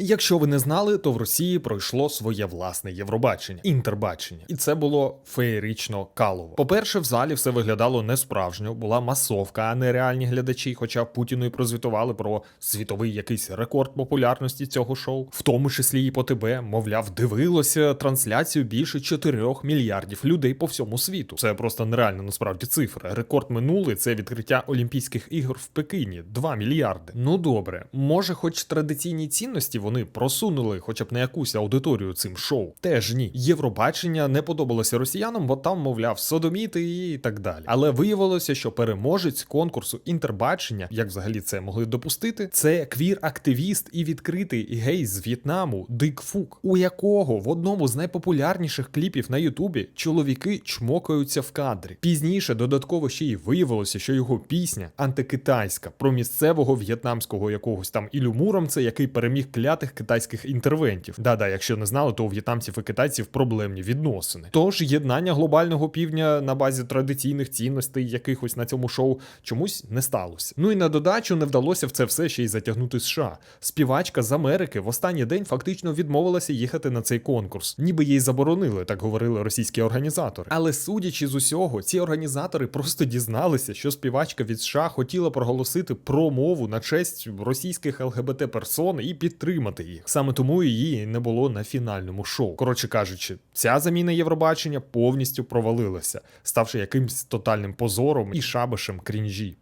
Якщо ви не знали, то в Росії пройшло своє власне Євробачення, інтербачення, і це було феєрично калово. По-перше, в залі все виглядало несправжньо, була масовка, а не реальні глядачі. Хоча Путіну і прозвітували про світовий якийсь рекорд популярності цього шоу, в тому числі і по тебе, мовляв, дивилося трансляцію більше 4 мільярдів людей по всьому світу. Це просто нереально насправді цифра. Рекорд минулий це відкриття Олімпійських ігор в Пекині 2 мільярди. Ну добре, може, хоч традиційні цінності вони просунули, хоча б на якусь аудиторію цим шоу. Теж ні. Євробачення не подобалося росіянам, бо там, мовляв, содоміти і так далі. Але виявилося, що переможець конкурсу інтербачення, як взагалі це могли допустити, це квір-активіст і відкритий гей з В'єтнаму Дик Фук, у якого в одному з найпопулярніших кліпів на Ютубі чоловіки чмокаються в кадрі. Пізніше додатково ще й виявилося, що його пісня антикитайська про місцевого в'єтнамського якогось там Ілю Муромця, який переміг клятих китайських інтервентів. Да-да, якщо не знали, то у в'єтнамців і китайців проблемні відносини. Тож єднання глобального півдня на базі традиційних цінностей якихось на цьому шоу чомусь не сталося. Ну і на додачу не вдалося в це все ще й затягнути США. Співачка з Америки в останній день фактично відмовилася їхати на цей конкурс, ніби їй заборонили, так говорили російські організатори. Але судячи з усього, ці організатори просто дізналися, що співачка від США хотіла проголосити промову на честь російських ЛГБТ персон і підтримати їх. Саме тому її не було на фінальному шоу. Коротше кажучи, ця заміна Євробачення повністю провалилася, ставши якимсь тотальним позором і шабашем крінжі.